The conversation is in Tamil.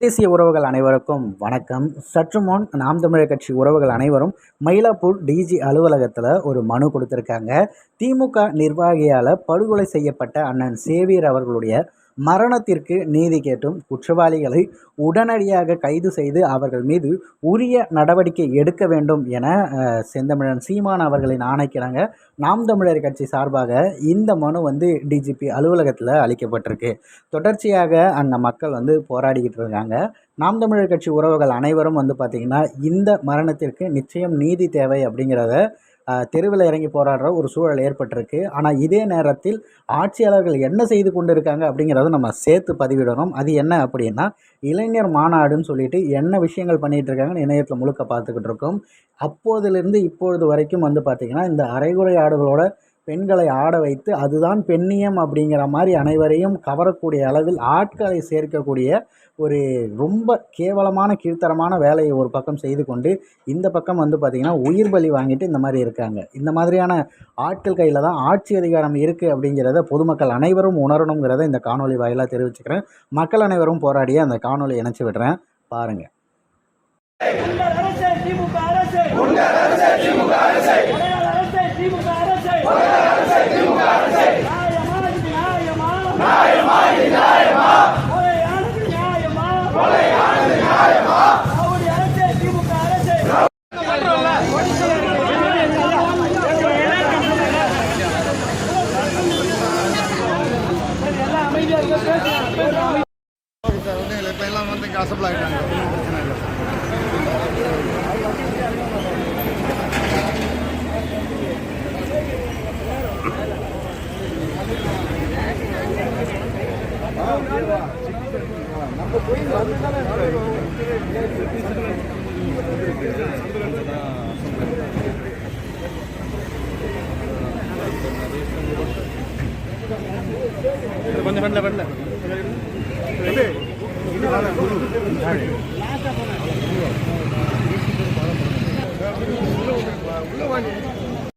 தேசிய உறவுகள் அனைவருக்கும் வணக்கம். சற்று முன் நாம் தமிழர் கட்சி உறவுகள் அனைவரும் மயிலாப்பூர் டிஜி அலுவலகத்தில் ஒரு மனு கொடுத்துருக்காங்க. திமுக நிர்வாகியால் படுகொலை செய்யப்பட்ட அண்ணன் சேவியர் அவர்களுடைய மரணத்திற்கு நீதி கேட்டும் குற்றவாளிகளை உடனடியாக கைது செய்து அவர்கள் மீது உரிய நடவடிக்கை எடுக்க வேண்டும் என செந்தமிழன் சீமான் அவர்களின் ஆணைக்கிறாங்க நாம் தமிழர் கட்சி சார்பாக இந்த மனு வந்து டிஜிபி அலுவலகத்தில் அளிக்கப்பட்டிருக்கு. தொடர்ச்சியாக அந்த மக்கள் வந்து போராடிக்கிட்டு இருக்காங்க. நாம் தமிழர் கட்சி உறவுகள் அனைவரும் வந்து பார்த்திங்கன்னா இந்த மரணத்திற்கு நிச்சயம் நீதி தேவை அப்படிங்கிறத தெருவில் இறங்கி போராடுற ஒரு சூழல் ஏற்பட்டிருக்கு. ஆனால் இதே நேரத்தில் ஆட்சியாளர்கள் என்ன செய்து கொண்டு இருக்காங்க அப்படிங்கிறத நம்ம சேர்த்து பதிவிடணும். அது என்ன அப்படின்னா இளைஞர் மாநாடுன்னு சொல்லிட்டு என்ன விஷயங்கள் பண்ணிகிட்டு இருக்காங்கன்னு இணையத்தில் முழுக்க பார்த்துக்கிட்டு இருக்கோம். அப்போதிலிருந்து இப்பொழுது வரைக்கும் வந்து பார்த்திங்கன்னா இந்த அரைகுறை ஆடுகளோட பெண்களை ஆட வைத்து அதுதான் பெண்ணியம் அப்படிங்கிற மாதிரி அனைவரையும் கவரக்கூடிய அளவில் ஆட்களை சேர்க்கக்கூடிய ஒரு ரொம்ப கேவலமான கீழ்த்தரமான வேலையை ஒரு பக்கம் செய்து கொண்டு இந்த பக்கம் வந்து பார்த்திங்கன்னா உயிர் பலி வாங்கிட்டு இந்த மாதிரி இருக்காங்க. இந்த மாதிரியான ஆட்கள் கையில் தான் ஆட்சி அதிகாரம் இருக்குது அப்படிங்கிறத பொதுமக்கள் அனைவரும் உணரணுங்கிறத இந்த காணொலி வாயிலாக தெரிவிச்சுக்கிறேன். மக்கள் அனைவரும் போராடிய அந்த காணொலி இணைச்சி விடுறேன். பாருங்கள் சார் வந்து இப்போ எல்லாம் வந்து இங்கே அசம்பிள் ஆகிட்டாங்க பிரச்சனை இல்லை கொஞ்சம் பண்ணல பண்ணல உள்ள வாங்க.